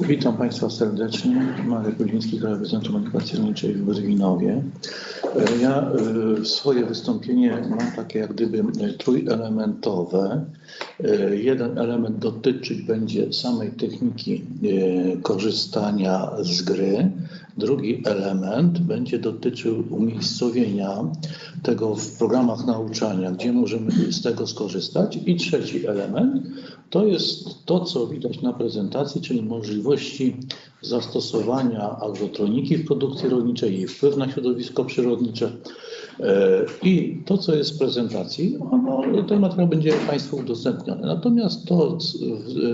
Witam Państwa serdecznie. Marek Ludziński, Krajowy Centrum Edukacji Rolniczej w Brwinowie. Ja e, swoje wystąpienie mam takie jak gdyby e, trójelementowe. E, Jeden element dotyczyć będzie samej techniki e, korzystania z gry. Drugi element będzie dotyczył umiejscowienia tego w programach nauczania, gdzie możemy z tego skorzystać. I trzeci element to jest to, co widać na prezentacji, czyli możliwości zastosowania agrotroniki w produkcji rolniczej, jej wpływ na środowisko przyrodnicze. I to, co jest w prezentacji, ono, ten materiał będzie Państwu udostępniony. Natomiast to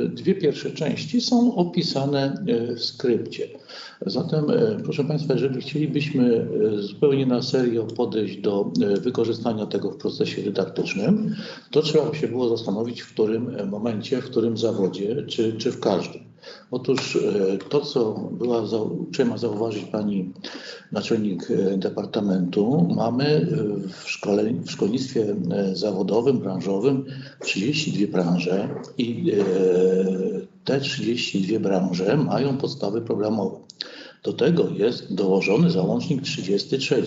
dwie pierwsze części są opisane e, w skrypcie. Zatem, e, proszę Państwa, jeżeli chcielibyśmy e, zupełnie na serio podejść do wykorzystania tego w procesie dydaktycznym, to trzeba by się było zastanowić, w którym momencie, w którym zawodzie, czy, czy w każdym. Otóż e, to, co była uprzejma zauważyć pani naczelnik e, departamentu, mamy e, w, szkole, w szkolnictwie zawodowym, branżowym 32 branże i te 32 branże mają podstawy programowe. Do tego jest dołożony załącznik 33.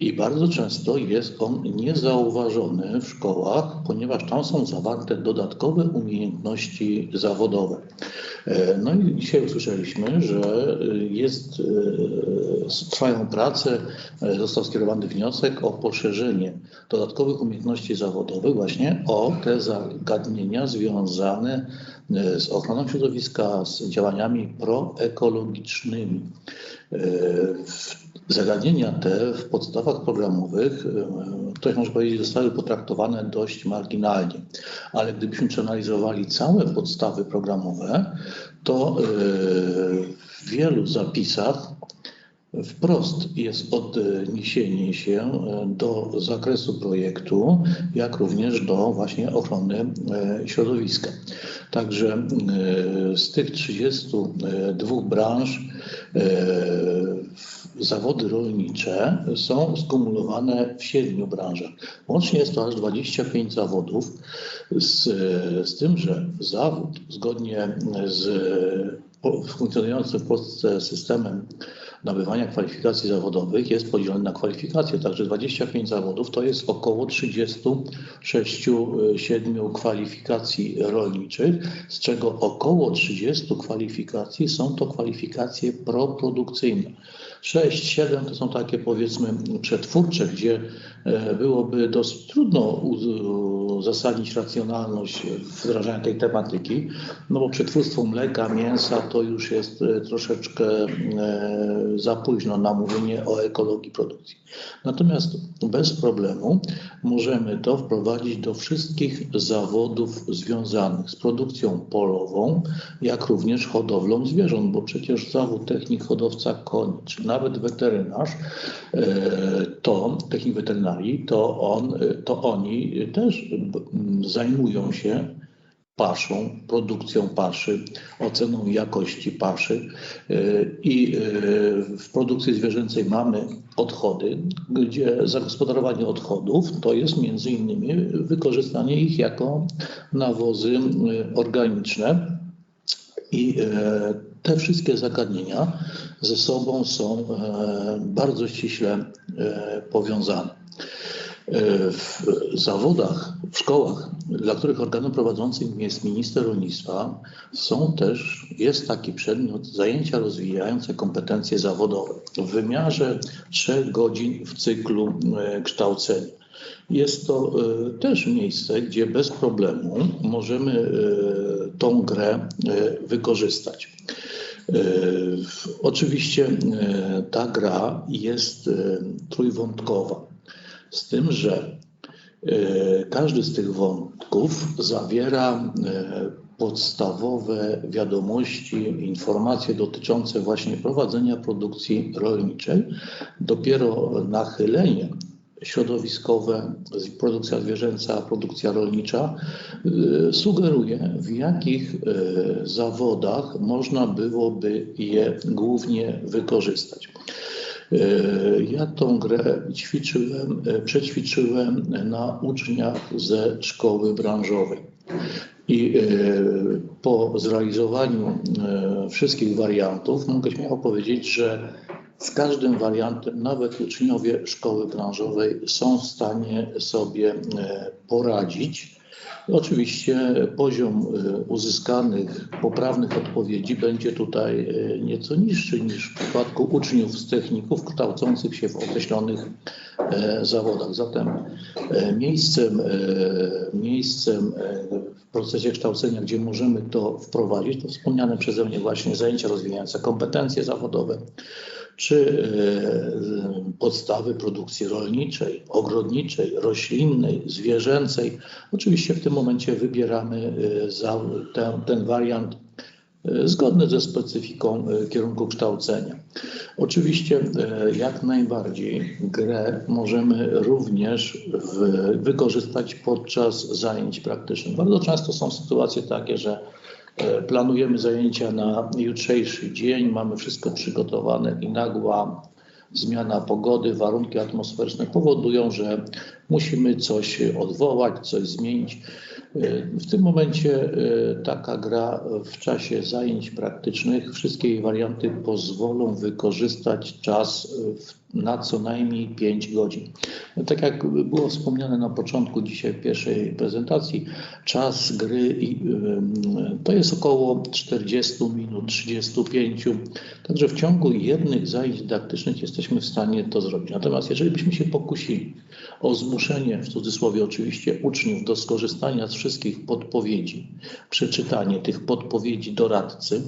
I bardzo często jest on niezauważony w szkołach, ponieważ tam są zawarte dodatkowe umiejętności zawodowe. E, No i dzisiaj usłyszeliśmy, że jest, e, trwają prace, e, został skierowany wniosek o poszerzenie dodatkowych umiejętności zawodowych właśnie o te zagadnienia związane e, z ochroną środowiska, z działaniami proekologicznymi. E, w- Zagadnienia te w podstawach programowych, e, ktoś może powiedzieć, zostały potraktowane dość marginalnie, ale gdybyśmy przeanalizowali całe podstawy programowe, to e, w wielu zapisach Wprost jest odniesienie się e, do zakresu projektu, jak również do właśnie ochrony e, środowiska. Także e, z tych 32 branż zawody rolnicze są skumulowane w siedmiu branżach. Łącznie jest to aż 25 zawodów, z, z tym, że zawód zgodnie z funkcjonującym w Polsce systemem nabywania kwalifikacji zawodowych jest podzielony na kwalifikacje. Także 25 zawodów to jest około 36-7 kwalifikacji rolniczych, z czego około 30 kwalifikacji są to kwalifikacje proprodukcyjne. 6-7 to są takie powiedzmy przetwórcze, gdzie e, byłoby dosyć trudno uz- uzasadnić racjonalność wdrażania tej tematyki, no bo przetwórstwo mleka, mięsa to już jest e, troszeczkę e, za późno na mówienie o ekologii produkcji. Natomiast bez problemu możemy to wprowadzić do wszystkich zawodów związanych z produkcją polową, jak również hodowlą zwierząt, bo przecież zawód technik hodowca koni, czy nawet weterynarz, e, to technik to, on, to oni też m, zajmują się paszą, produkcją paszy, oceną jakości paszy. Yy, I yy, w produkcji zwierzęcej mamy odchody, gdzie zagospodarowanie odchodów to jest między innymi wykorzystanie ich jako nawozy yy, organiczne. I te wszystkie zagadnienia ze sobą są e, bardzo ściśle e, powiązane. W zawodach, w szkołach, dla których organem prowadzącym jest minister rolnictwa, są też, jest taki przedmiot zajęcia rozwijające kompetencje zawodowe w wymiarze trzech godzin w cyklu e, kształcenia. Jest to e, też miejsce, gdzie bez problemu możemy e, tą grę wykorzystać. Oczywiście ta gra jest trójwątkowa, z tym, że e, każdy z tych wątków zawiera e, podstawowe wiadomości, informacje dotyczące właśnie prowadzenia produkcji rolniczej. Dopiero nachylenie środowiskowe, produkcja zwierzęca, produkcja rolnicza y, sugeruje, w jakich zawodach można byłoby je głównie wykorzystać. Y, Ja tą grę ćwiczyłem, y, przećwiczyłem na uczniach ze szkoły branżowej. I e, po zrealizowaniu e, wszystkich wariantów mogę śmiało powiedzieć, że z każdym wariantem nawet uczniowie szkoły branżowej są w stanie sobie e, poradzić. Oczywiście poziom uzyskanych poprawnych odpowiedzi będzie tutaj nieco niższy niż w przypadku uczniów z techników kształcących się w określonych zawodach. Zatem miejscem, miejscem w procesie kształcenia, gdzie możemy to wprowadzić, to wspomniane przeze mnie właśnie zajęcia rozwijające kompetencje zawodowe, czy e, podstawy produkcji rolniczej, ogrodniczej, roślinnej, zwierzęcej. Oczywiście w tym momencie wybieramy e, ten, ten wariant e, zgodny ze specyfiką kierunku kształcenia. Oczywiście jak najbardziej grę możemy również wykorzystać podczas zajęć praktycznych. Bardzo często są sytuacje takie, że planujemy zajęcia na jutrzejszy dzień, mamy wszystko przygotowane. I nagła zmiana pogody, warunki atmosferyczne powodują, że musimy coś odwołać, coś zmienić. E, w tym momencie e, taka gra w czasie zajęć praktycznych, wszystkie jej warianty pozwolą wykorzystać czas na co najmniej 5 godzin. No, tak jak było wspomniane na początku dzisiaj pierwszej prezentacji, czas gry to jest około 40 minut, 35. Także w ciągu jednych zajęć dydaktycznych jesteśmy w stanie to zrobić. Natomiast jeżeli byśmy się pokusili o zmuszenie, w cudzysłowie oczywiście, uczniów do skorzystania z wszystkich podpowiedzi, przeczytanie tych podpowiedzi doradcy,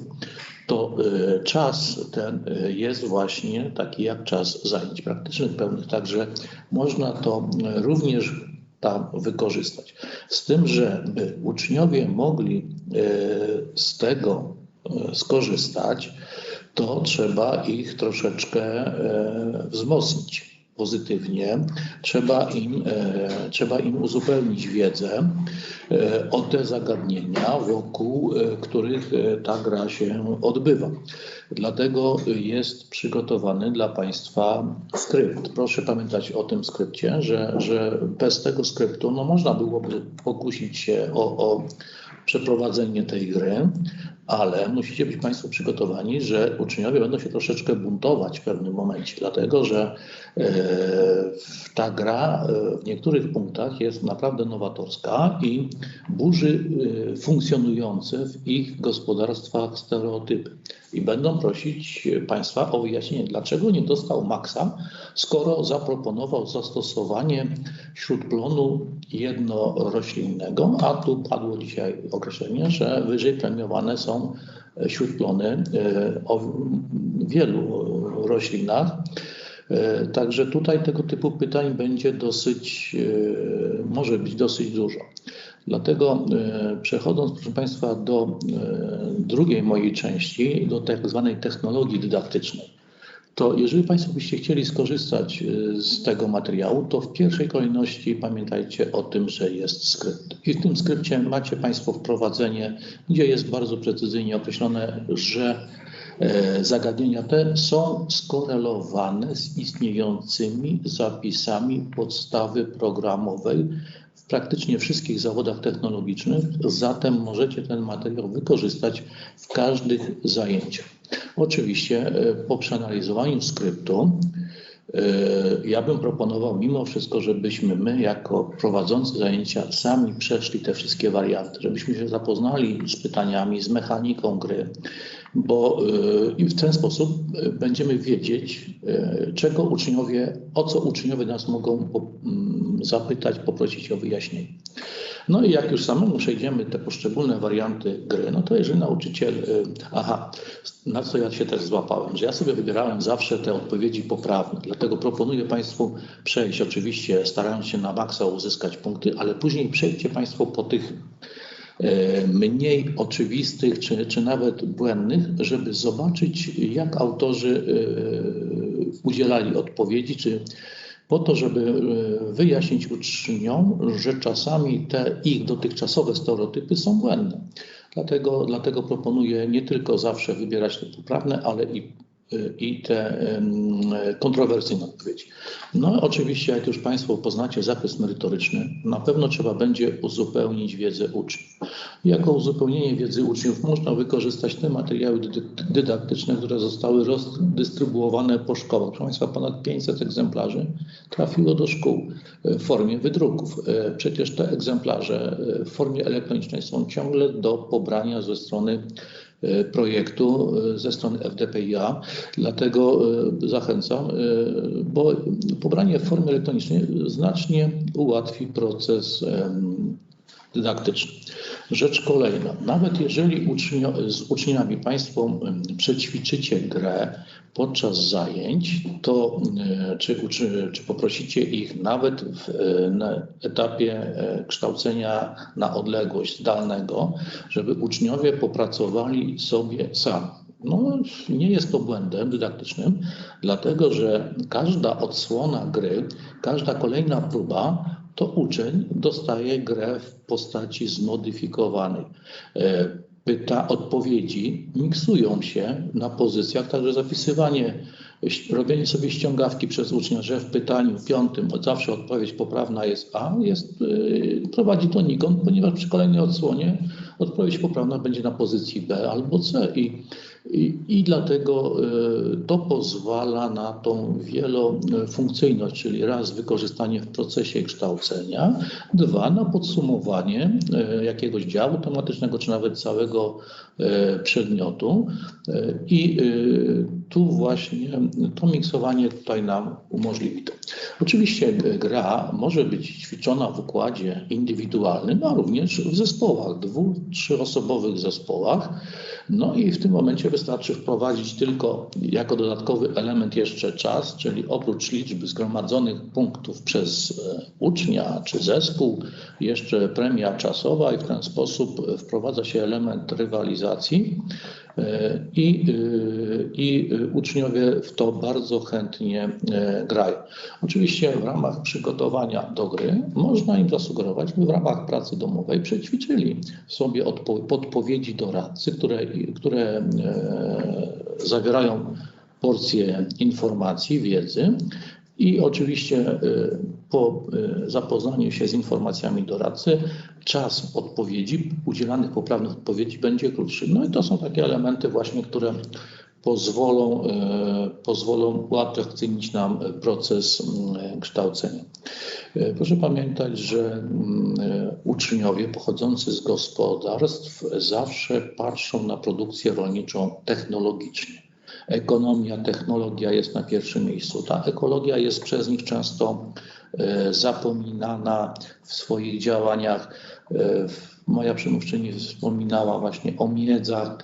to e, czas ten e, jest właśnie taki jak czas zajęć praktycznych pełnych, także można to e, również tam wykorzystać. Z tym, że by uczniowie mogli z tego skorzystać, to trzeba ich troszeczkę wzmocnić pozytywnie, trzeba im, e, trzeba im uzupełnić wiedzę e, o te zagadnienia, wokół e, których ta gra się odbywa. Dlatego jest przygotowany dla Państwa skrypt. Proszę pamiętać o tym skrypcie, że, że bez tego skryptu no, można byłoby pokusić się o, o przeprowadzenie tej gry, ale musicie być Państwo przygotowani, że uczniowie będą się troszeczkę buntować w pewnym momencie, dlatego że e, ta gra e, w niektórych punktach jest naprawdę nowatorska i burzy e, funkcjonujące w ich gospodarstwach stereotypy. I będą prosić Państwa o wyjaśnienie, dlaczego nie dostał maksa, skoro zaproponował zastosowanie śródplonu jednoroślinnego, a tu padło dzisiaj określenie, że wyżej premiowane są śródplony e, o wielu roślinach. E, także tutaj tego typu pytań będzie dosyć, e, może być dosyć dużo. Dlatego przechodząc, proszę Państwa, do drugiej mojej części, do tak zwanej technologii dydaktycznej to jeżeli Państwo byście chcieli skorzystać y, z tego materiału, to w pierwszej kolejności pamiętajcie o tym, że jest skrypt. I w tym skrypcie macie Państwo wprowadzenie, gdzie jest bardzo precyzyjnie określone, że e, zagadnienia te są skorelowane z istniejącymi zapisami podstawy programowej praktycznie wszystkich zawodach technologicznych, zatem możecie ten materiał wykorzystać w każdych zajęciach. Oczywiście e, po przeanalizowaniu skryptu e, ja bym proponował mimo wszystko, żebyśmy my jako prowadzący zajęcia sami przeszli te wszystkie warianty, żebyśmy się zapoznali z pytaniami, z mechaniką gry, bo e, i w ten sposób będziemy wiedzieć, czego uczniowie, o co uczniowie nas mogą zapytać, poprosić o wyjaśnienie. No i jak już samemu przejdziemy te poszczególne warianty gry, no to jeżeli nauczyciel, y, aha, na co ja się też złapałem, że ja sobie wybierałem zawsze te odpowiedzi poprawne, dlatego proponuję Państwu przejść, oczywiście starając się na maksa uzyskać punkty, ale później przejdźcie Państwo po tych y, mniej oczywistych czy, czy nawet błędnych, żeby zobaczyć, jak autorzy y, udzielali odpowiedzi, czy po to, żeby e, wyjaśnić uczniom, że czasami te ich dotychczasowe stereotypy są błędne. Dlatego, dlatego proponuję nie tylko zawsze wybierać te poprawne, ale i i te kontrowersyjne odpowiedzi. No oczywiście, jak już Państwo poznacie zakres merytoryczny, na pewno trzeba będzie uzupełnić wiedzę uczniów. Jako uzupełnienie wiedzy uczniów można wykorzystać te materiały dydaktyczne, które zostały rozdystrybuowane po szkołach. Proszę Państwa, ponad 500 egzemplarzy trafiło do szkół w formie wydruków. Przecież te egzemplarze w formie elektronicznej są ciągle do pobrania ze strony E, projektu e, ze strony FDPiA. Dlatego e, zachęcam, bo pobranie w formie elektronicznej znacznie ułatwi proces dydaktyczny. Rzecz kolejna, nawet jeżeli ucznio, z uczniami Państwo przećwiczycie grę podczas zajęć, to e, czy, czy, czy poprosicie ich nawet w, e, na etapie e, kształcenia na odległość zdalnego, żeby uczniowie popracowali sobie sami. No, nie jest to błędem dydaktycznym, dlatego że każda odsłona gry, każda kolejna próba to uczeń dostaje grę w postaci zmodyfikowanej. E, pyta, odpowiedzi miksują się na pozycjach, także zapisywanie, robienie sobie ściągawki przez ucznia, że w pytaniu piątym zawsze odpowiedź poprawna jest A, jest, e, prowadzi to nikąd, ponieważ przy kolejnej odsłonie odpowiedź poprawna będzie na pozycji B albo C. I i, dlatego e, to pozwala na tą wielofunkcyjność, czyli raz wykorzystanie w procesie kształcenia, dwa na podsumowanie e, jakiegoś działu tematycznego, czy nawet całego e, przedmiotu. I tu właśnie to miksowanie tutaj nam umożliwi to. Oczywiście gra może być ćwiczona w układzie indywidualnym, a również w zespołach, dwu, trzyosobowych zespołach. No i w tym momencie wystarczy wprowadzić tylko jako dodatkowy element jeszcze czas, czyli oprócz liczby zgromadzonych punktów przez e, ucznia czy zespół, jeszcze premia czasowa i w ten sposób wprowadza się element rywalizacji. E, I, e, I uczniowie w to bardzo chętnie grają. Oczywiście w ramach przygotowania do gry można im zasugerować, by w ramach pracy domowej przećwiczyli sobie podpowiedzi doradcy, które, które zawierają porcje informacji, wiedzy i oczywiście po zapoznaniu się z informacjami doradcy czas odpowiedzi, udzielanych poprawnych odpowiedzi będzie krótszy. No i to są takie elementy właśnie, które pozwolą, pozwolą uatrakcyjnić nam proces kształcenia. Proszę pamiętać, że uczniowie pochodzący z gospodarstw zawsze patrzą na produkcję rolniczą technologicznie. Ekonomia, technologia jest na pierwszym miejscu. Ta ekologia jest przez nich często e, zapominana w swoich działaniach. E, moja przemówczyni wspominała właśnie o miedzach,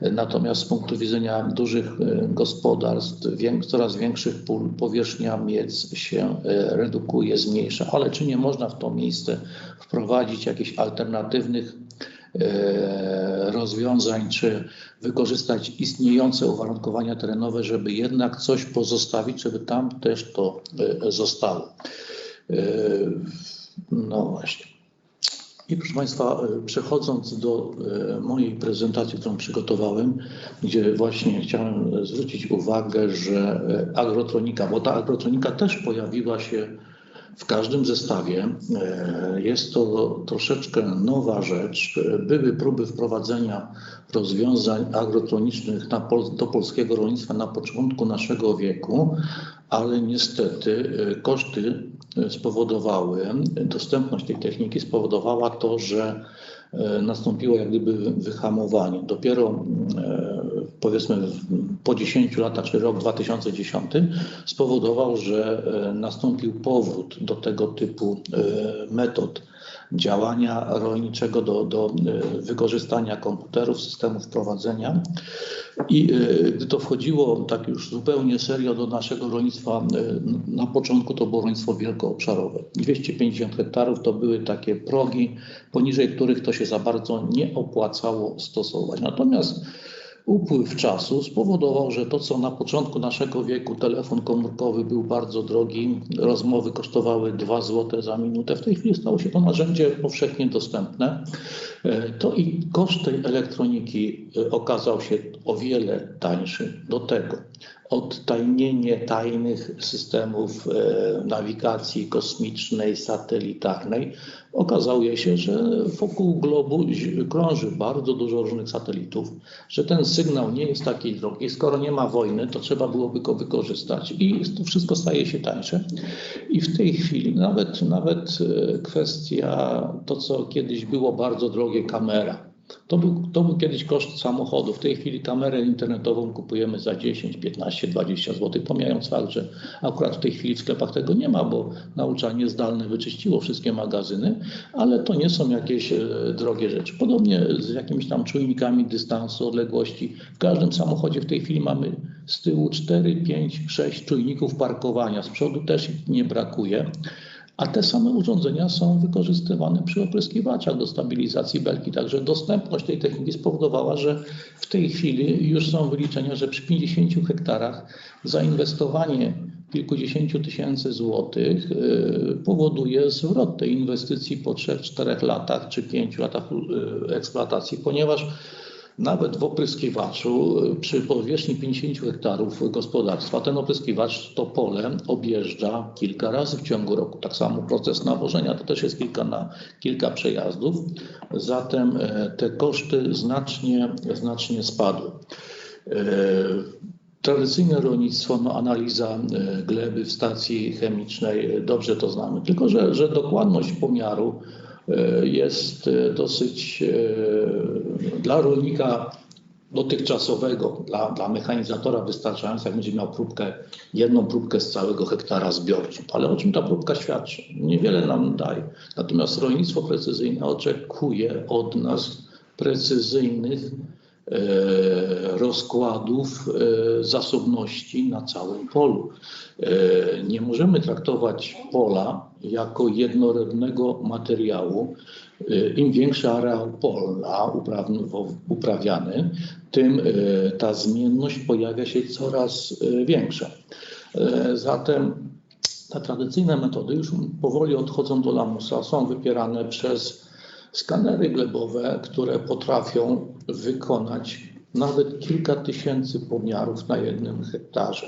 natomiast z punktu widzenia dużych e, gospodarstw coraz większych pól powierzchnia miedz się redukuje, zmniejsza. Ale czy nie można w to miejsce wprowadzić jakichś alternatywnych E, rozwiązań, czy wykorzystać istniejące uwarunkowania terenowe, żeby jednak coś pozostawić, żeby tam też to e, zostało. E, no właśnie. I proszę Państwa, przechodząc do mojej prezentacji, którą przygotowałem, gdzie właśnie chciałem zwrócić uwagę, że agrotronika, bo ta agrotronika też pojawiła się w każdym zestawie e, jest to troszeczkę nowa rzecz. Były próby wprowadzenia rozwiązań agrotronicznych do polskiego rolnictwa na początku naszego wieku, ale niestety e, koszty spowodowały, dostępność tej techniki spowodowała to, że e, nastąpiło jak gdyby wyhamowanie. Dopiero powiedzmy po 10 latach, czy rok 2010 spowodował, że e, nastąpił powrót do tego typu e, metod działania rolniczego, do, do e, wykorzystania komputerów, systemów prowadzenia. I gdy to wchodziło tak już zupełnie serio do naszego rolnictwa, na początku to było rolnictwo wielkoobszarowe. 250 hektarów to były takie progi, poniżej których to się za bardzo nie opłacało stosować. Natomiast Upływ czasu spowodował, że to, co na początku naszego wieku telefon komórkowy był bardzo drogi, rozmowy kosztowały 2 zł za minutę, w tej chwili stało się to narzędzie powszechnie dostępne. E, To i koszt tej elektroniki e, okazał się o wiele tańszy. Do tego odtajnienie tajnych systemów e, nawigacji kosmicznej, satelitarnej. Okazuje się, że wokół globu krąży bardzo dużo różnych satelitów, że ten sygnał nie jest taki drogi. Skoro nie ma wojny, to trzeba byłoby go wykorzystać i to wszystko staje się tańsze. I w tej chwili nawet, nawet e, kwestia, to co kiedyś było bardzo drogie, kamera. To był, to był kiedyś koszt samochodu. W tej chwili kamerę internetową kupujemy za 10, 15, 20 zł, pomijając fakt, że akurat w tej chwili w sklepach tego nie ma, bo nauczanie zdalne wyczyściło wszystkie magazyny, ale to nie są jakieś e, drogie rzeczy. Podobnie z jakimiś tam czujnikami dystansu, odległości. W każdym samochodzie w tej chwili mamy z tyłu 4, 5, 6 czujników parkowania. Z przodu też nie brakuje. A te same urządzenia są wykorzystywane przy opryskiwaczach do stabilizacji belki. Także dostępność tej techniki spowodowała, że w tej chwili już są wyliczenia, że przy 50 hektarach zainwestowanie kilkudziesięciu tysięcy złotych y, powoduje zwrot tej inwestycji po 3-4 latach czy 5 latach y, eksploatacji, ponieważ nawet w opryskiwaczu y, przy powierzchni 50 hektarów gospodarstwa ten opryskiwacz to pole objeżdża kilka razy w ciągu roku. Tak samo proces nawożenia to też jest kilka, na, kilka przejazdów. Zatem e, te koszty znacznie, znacznie spadły. E, Tradycyjne rolnictwo, no analiza e, gleby w stacji chemicznej, dobrze to znamy, tylko że, że dokładność pomiaru jest e, dosyć e, dla rolnika dotychczasowego, dla, dla mechanizatora wystarczająca, jak będzie miał próbkę, jedną próbkę z całego hektara zbiorczą. Ale o czym ta próbka świadczy? Niewiele nam daje. Natomiast rolnictwo precyzyjne oczekuje od nas precyzyjnych e, rozkładów e, zasobności na całym polu. E, Nie możemy traktować pola jako jednorodnego materiału. E, Im większy areał pola uprawiany, tym e, ta zmienność pojawia się coraz e, większa. E, Zatem te tradycyjne metody już powoli odchodzą do lamusa, są wypierane przez skanery glebowe, które potrafią wykonać nawet kilka tysięcy pomiarów na jednym hektarze.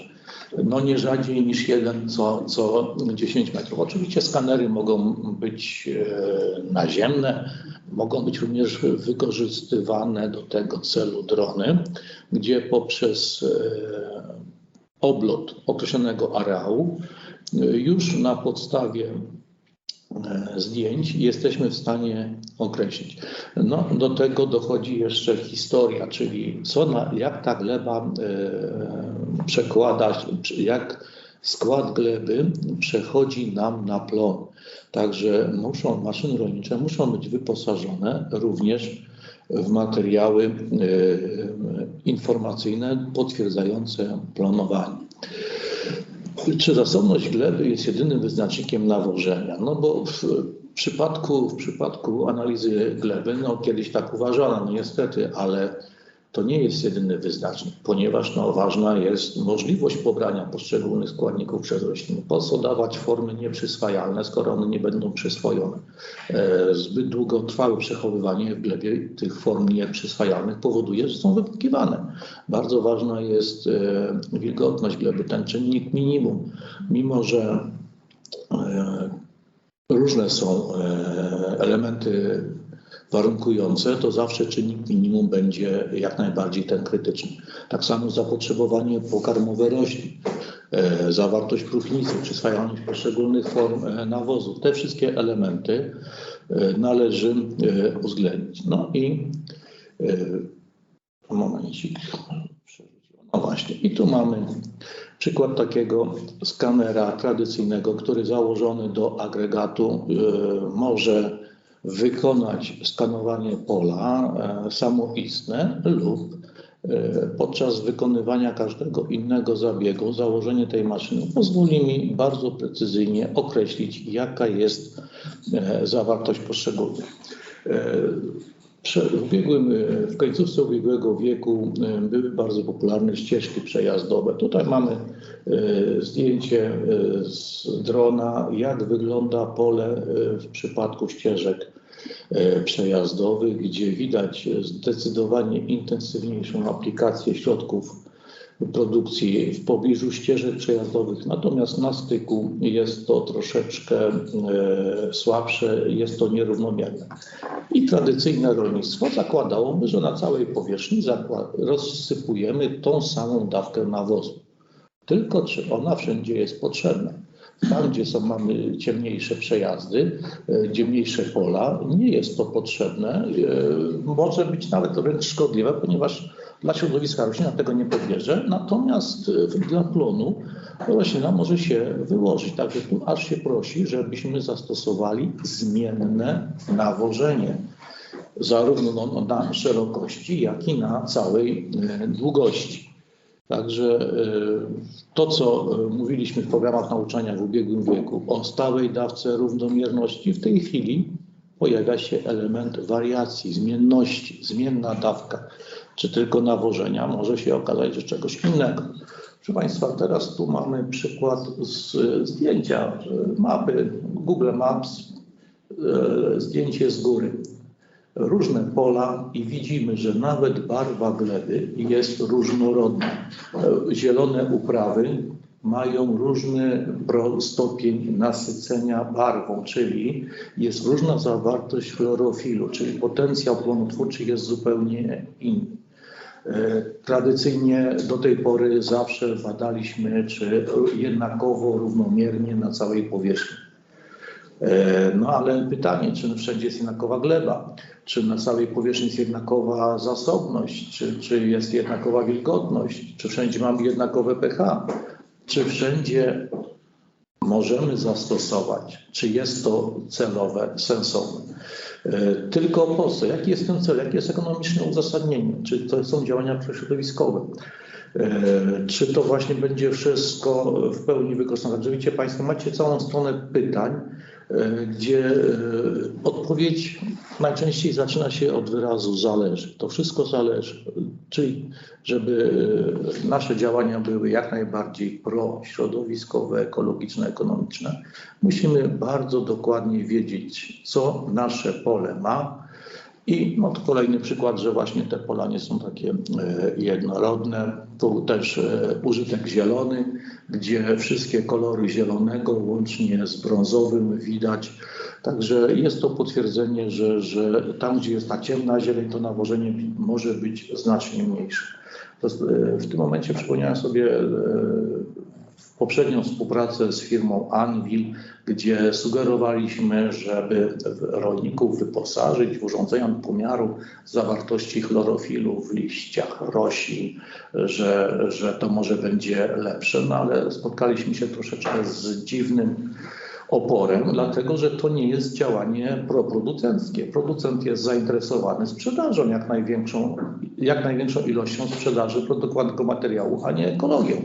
No nie rzadziej niż jeden co, co 10 metrów. Oczywiście skanery mogą być e, naziemne, mogą być również wykorzystywane do tego celu drony, gdzie poprzez e, oblot określonego areału e, już na podstawie e, zdjęć jesteśmy w stanie określić. No, do tego dochodzi jeszcze historia, czyli co jak ta gleba e, przekłada, jak skład gleby przechodzi nam na plon. Także muszą, maszyny rolnicze muszą być wyposażone również w materiały e, informacyjne potwierdzające plonowanie. Czy zasobność gleby jest jedynym wyznacznikiem nawożenia? No bo w przypadku, w przypadku analizy gleby, no kiedyś tak uważano, no niestety, ale to nie jest jedyny wyznacznik, ponieważ no, ważna jest możliwość pobrania poszczególnych składników przez rośliny. Po co dawać formy nieprzyswajalne, skoro one nie będą przyswojone? E, Zbyt długotrwałe przechowywanie w glebie tych form nieprzyswajalnych powoduje, że są wypłukiwane. Bardzo ważna jest e, wilgotność gleby, ten czynnik minimum, mimo że e, różne są e, elementy warunkujące, to zawsze czynnik minimum będzie jak najbardziej ten krytyczny. Tak samo zapotrzebowanie pokarmowe roślin, e, zawartość próchnicy, przyswajalność poszczególnych form e, nawozów. Te wszystkie elementy e, należy uwzględnić. No i momencik. No właśnie, i tu mamy przykład takiego skanera tradycyjnego, który założony do agregatu może wykonać skanowanie pola e, samoistne lub e, podczas wykonywania każdego innego zabiegu założenie tej maszyny pozwoli mi bardzo precyzyjnie określić, jaka jest e, zawartość poszczególnych. W, ubiegłym, w końcówce ubiegłego wieku były bardzo popularne ścieżki przejazdowe. Tutaj mamy zdjęcie z drona, jak wygląda pole w przypadku ścieżek e, przejazdowych, gdzie widać zdecydowanie intensywniejszą aplikację środków produkcji w pobliżu ścieżek przejazdowych, natomiast na styku jest to troszeczkę e, słabsze, jest to nierównomierne. I tradycyjne rolnictwo zakładałoby, że na całej powierzchni rozsypujemy tą samą dawkę nawozu. Tylko czy ona wszędzie jest potrzebna? Tam, gdzie są, mamy ciemniejsze przejazdy, e, gdzie mniejsze pola, nie jest to potrzebne. e, Może być nawet wręcz szkodliwe, ponieważ dla środowiska roślina tego nie pobierze, natomiast e, dla plonu roślina może się wyłożyć. Także tu aż się prosi, żebyśmy zastosowali zmienne nawożenie zarówno no, na szerokości, jak i na całej e, długości. Także e, to, co e, mówiliśmy w programach nauczania w ubiegłym wieku o stałej dawce równomierności, w tej chwili pojawia się element wariacji, zmienności, zmienna dawka, czy tylko nawożenia? Może się okazać, że czegoś innego. Proszę Państwa, teraz tu mamy przykład z zdjęcia e, mapy Google Maps, zdjęcie z góry różne pola i widzimy, że nawet barwa gleby jest różnorodna. Zielone uprawy mają różny stopień nasycenia barwą, czyli jest różna zawartość chlorofilu, czyli potencjał plonotwórczy jest zupełnie inny. E, Tradycyjnie do tej pory zawsze badaliśmy, czy jednakowo, równomiernie na całej powierzchni. E, No ale pytanie, czy wszędzie jest jednakowa gleba, czy na całej powierzchni jest jednakowa zasobność, czy, czy jest jednakowa wilgotność, czy wszędzie mamy jednakowe pH, czy wszędzie możemy zastosować, czy jest to celowe, sensowne. E, Tylko po co? Jaki jest ten cel? Jakie jest ekonomiczne uzasadnienie? Czy to są działania prośrodowiskowe? E, Czy to właśnie będzie wszystko w pełni wykorzystane? Widzicie Państwo, macie całą stronę pytań, gdzie e, odpowiedź najczęściej zaczyna się od wyrazu zależy. To wszystko zależy. Czyli żeby e, nasze działania były jak najbardziej prośrodowiskowe, ekologiczne, ekonomiczne, musimy bardzo dokładnie wiedzieć, co nasze pole ma, i no to kolejny przykład, że właśnie te pola nie są takie e, jednorodne. Tu też e, użytek zielony, gdzie wszystkie kolory zielonego łącznie z brązowym widać. Także jest to potwierdzenie, że, że tam, gdzie jest ta ciemna zieleń, to nawożenie może być znacznie mniejsze. E, w tym momencie przypomniałem sobie poprzednią współpracę z firmą Anvil, gdzie sugerowaliśmy, żeby rolników wyposażyć w urządzenia pomiaru zawartości chlorofilu w liściach roślin, że, że to może będzie lepsze, no ale spotkaliśmy się troszeczkę z dziwnym oporem, dlatego że to nie jest działanie proproducenckie. Producent jest zainteresowany sprzedażą, jak największą, jak największą ilością sprzedaży produkowanego materiału, a nie ekologią.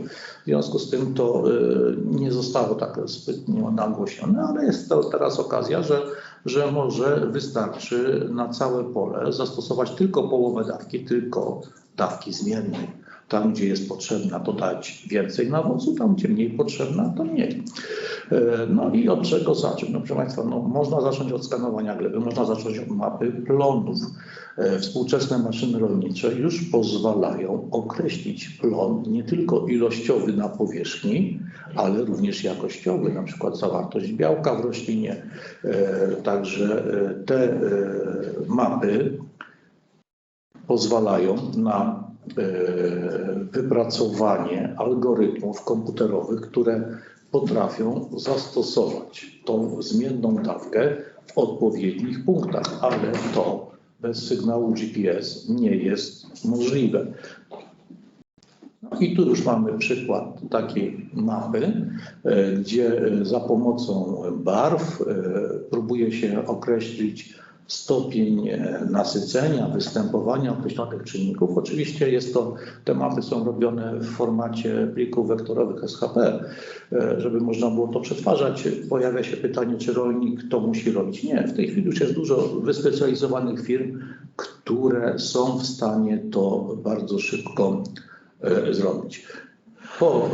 W związku z tym to y, nie zostało tak zbytnio nagłośnione, ale jest to teraz okazja, że, że może wystarczy na całe pole zastosować tylko połowę dawki, tylko dawki zmiennej. Tam, gdzie jest potrzebna, to dać więcej nawozu, tam, gdzie mniej potrzebna, to mniej. E, No i od czego zacząć? No proszę Państwa, no, można zacząć od skanowania gleby, można zacząć od mapy plonów. E, Współczesne maszyny rolnicze już pozwalają określić plon nie tylko ilościowy na powierzchni, ale również jakościowy, na przykład zawartość białka w roślinie. E, Także te mapy pozwalają na wypracowanie algorytmów komputerowych, które potrafią zastosować tą zmienną dawkę w odpowiednich punktach, ale to bez sygnału GPS nie jest możliwe. I tu już mamy przykład takiej mapy, e, gdzie e, za pomocą barw e, próbuje się określić stopień e, nasycenia, występowania określonych czynników. Oczywiście jest to, te mapy są robione w formacie plików wektorowych SHP, e, żeby można było to przetwarzać. Pojawia się pytanie, czy rolnik to musi robić. Nie, w tej chwili już jest dużo wyspecjalizowanych firm, które są w stanie to bardzo szybko e, zrobić. Po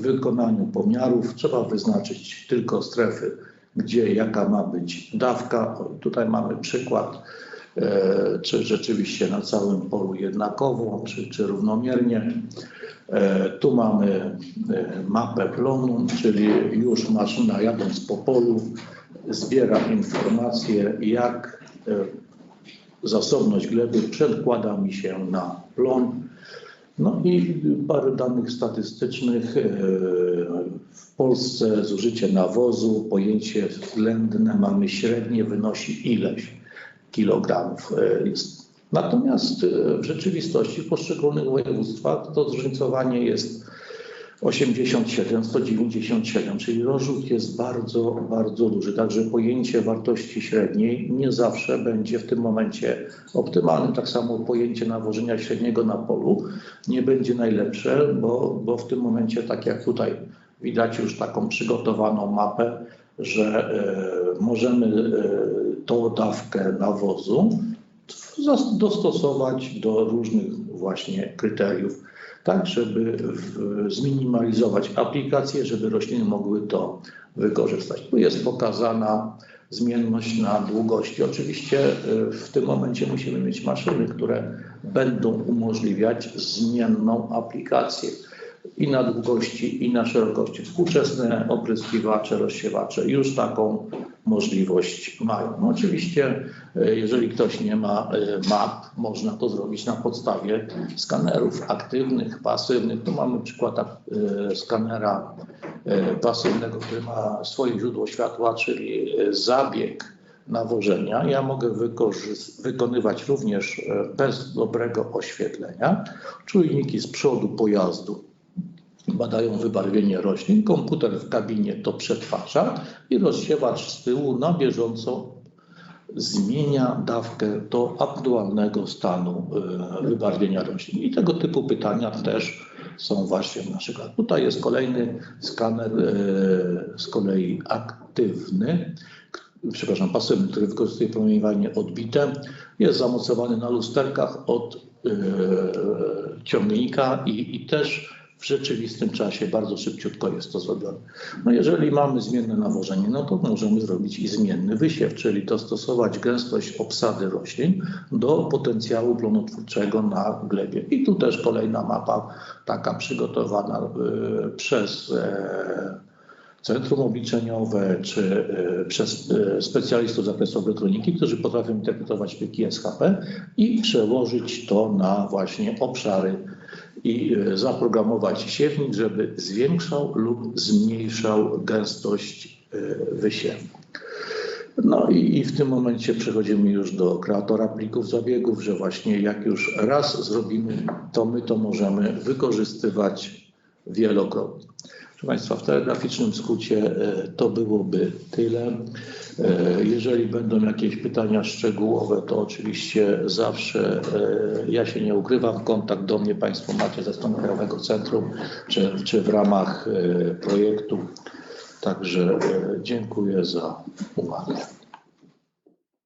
wykonaniu pomiarów trzeba wyznaczyć tylko strefy, gdzie jaka ma być dawka. Tutaj mamy przykład, e, czy rzeczywiście na całym polu jednakowo, czy, czy równomiernie. E, Tu mamy e, mapę plonu, czyli już maszyna jadąc po polu zbiera informacje, jak zasobność gleby przedkłada mi się na plon. No i parę danych statystycznych. E, W Polsce zużycie nawozu, pojęcie względne mamy średnie wynosi ileś kilogramów e. Natomiast e, w rzeczywistości w poszczególnych województwach to zróżnicowanie jest 87, 197, czyli rozrzut jest bardzo, bardzo duży. Także pojęcie wartości średniej nie zawsze będzie w tym momencie optymalne. Tak samo pojęcie nawożenia średniego na polu nie będzie najlepsze, bo, bo w tym momencie, tak jak tutaj widać już taką przygotowaną mapę, że e, możemy e, tą dawkę nawozu dostosować do różnych właśnie kryteriów, tak żeby zminimalizować aplikacje, żeby rośliny mogły to wykorzystać. Tu jest pokazana zmienność na długości. Oczywiście y, w tym momencie musimy mieć maszyny, które będą umożliwiać zmienną aplikację i na długości, i na szerokości. Współczesne opryskiwacze, rozsiewacze już taką możliwość mają. No oczywiście, e, jeżeli ktoś nie ma e, map, można to zrobić na podstawie skanerów aktywnych, pasywnych. Tu mamy przykład e, skanera pasywnego, który ma swoje źródło światła, czyli zabieg nawożenia. Ja mogę wykonywać również bez dobrego oświetlenia czujniki z przodu pojazdu badają wybarwienie roślin, komputer w kabinie to przetwarza i rozsiewacz z tyłu na bieżąco zmienia dawkę do aktualnego stanu e, wybarwienia roślin. I tego typu pytania też są właśnie na przykład. Tutaj jest kolejny skaner e, z kolei aktywny, przepraszam, pasywny, który wykorzystuje promieniowanie odbite. Jest zamocowany na lusterkach od e, ciągnika i, i też w rzeczywistym czasie bardzo szybciutko jest to zrobione. No jeżeli mamy zmienne nawożenie, no to możemy zrobić i zmienny wysiew, czyli dostosować gęstość obsady roślin do potencjału plonotwórczego na glebie. I tu też kolejna mapa taka przygotowana y, przez e, centrum obliczeniowe czy e, przez e, specjalistów z zakresu elektroniki, którzy potrafią interpretować pliki SHP i przełożyć to na właśnie obszary i e, zaprogramować siewnik, żeby zwiększał lub zmniejszał gęstość e, wysiewu. No i, i w tym momencie przechodzimy już do kreatora plików zabiegów, że właśnie jak już raz zrobimy, to my to możemy wykorzystywać wielokrotnie. Proszę Państwa, w telegraficznym skrócie e, to byłoby tyle. E, Jeżeli będą jakieś pytania szczegółowe, to oczywiście zawsze e, ja się nie ukrywam. Kontakt do mnie Państwo macie ze strony Krajowego Centrum czy, czy w ramach projektu. Także dziękuję za uwagę.